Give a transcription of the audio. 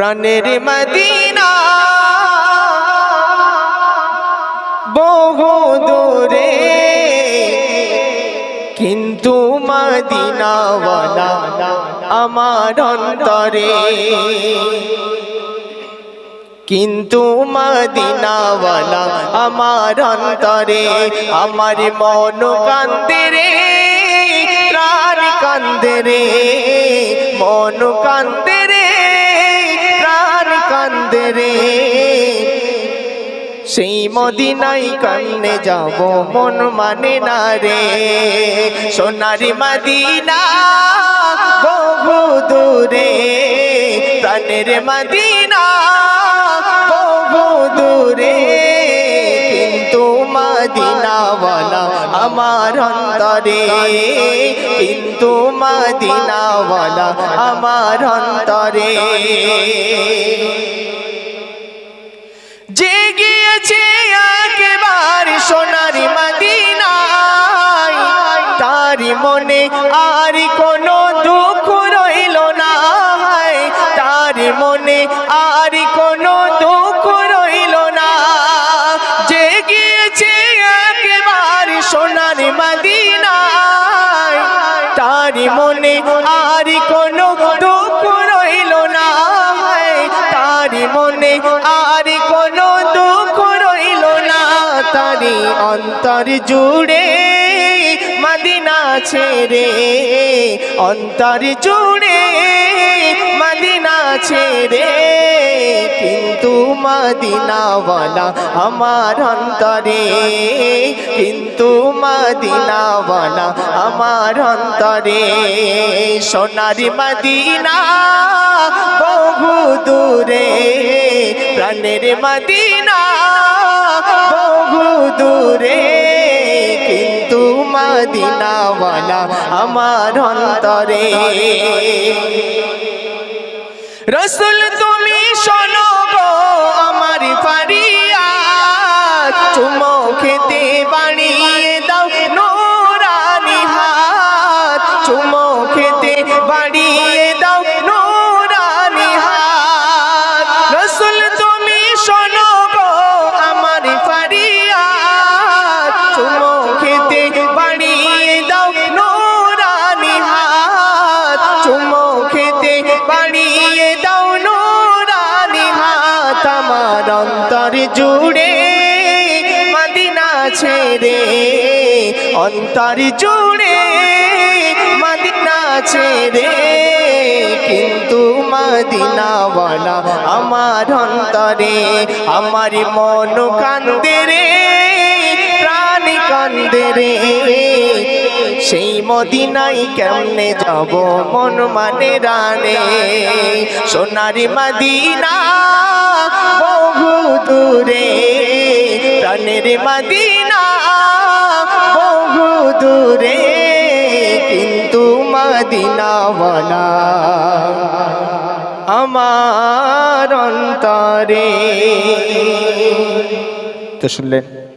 প্রাণের মদিনা। বহু দূরে, কিন্তু মদিনাওয়ালা আমার অন্তরে। কিন্তু মদিনাওয়ালা আমার অন্তরে, আমার মন কান্দে রে, প্রাণ কান্দে রে, মন কান্দে রে। সেই মদিনাই কান্নে যাব, মন মানে না রে। সোনারি মদিনা বহু দূরে, প্রাণের মদিনা বহু দূরে। কিন্তু মদিনাওয়ালা আমার অন্তরে, কিন্তু মদিনাওয়ালা আমার অন্তরে। যে গিয়েছে একবার তারি মনে আর কোনো দুঃখ রইল না তারি মনে আর কোনো দুঃখ রইল না। যে গিয়েছে একবার সোনারি মদিনায়। তারি মনে আর কোনো দুঃখ রইল না তারি মনে আর কোনো তারি অন্তর জুড়ে মদিনা ছেড়ে, অন্তর জুড়ে মদিনা ছেড়ে। কিন্তু মদিনাওয়ালা আমার অন্তরে, কিন্তু মদিনাওয়ালা আমার অন্তরে। সোনারি মদিনা বহু দূরে প্রাণের মদিনা, বহু দূরে, কিন্তু মদিনাওয়ালা আমার অন্তরে। রসুল, তুমি শোনো গো আমার ফারিয়া চুমো অন্তর জুড়ে মদিনা ছেড়ে, অন্তর জুড়ে মদিনা ছেড়ে। কিন্তু মদিনাওয়ালা আমার অন্তরে, আমার মন কান্দে রে, প্রাণ কান্দে রে। সেই মদিনাই কেমনে যাব মন মানে রানে? সোনারি মদিনা বহু দূরে প্রাণের মদিনা বহুদূরে কিন্তু মদিনাওয়ালা আমার অন্তরে। তো শুনলেন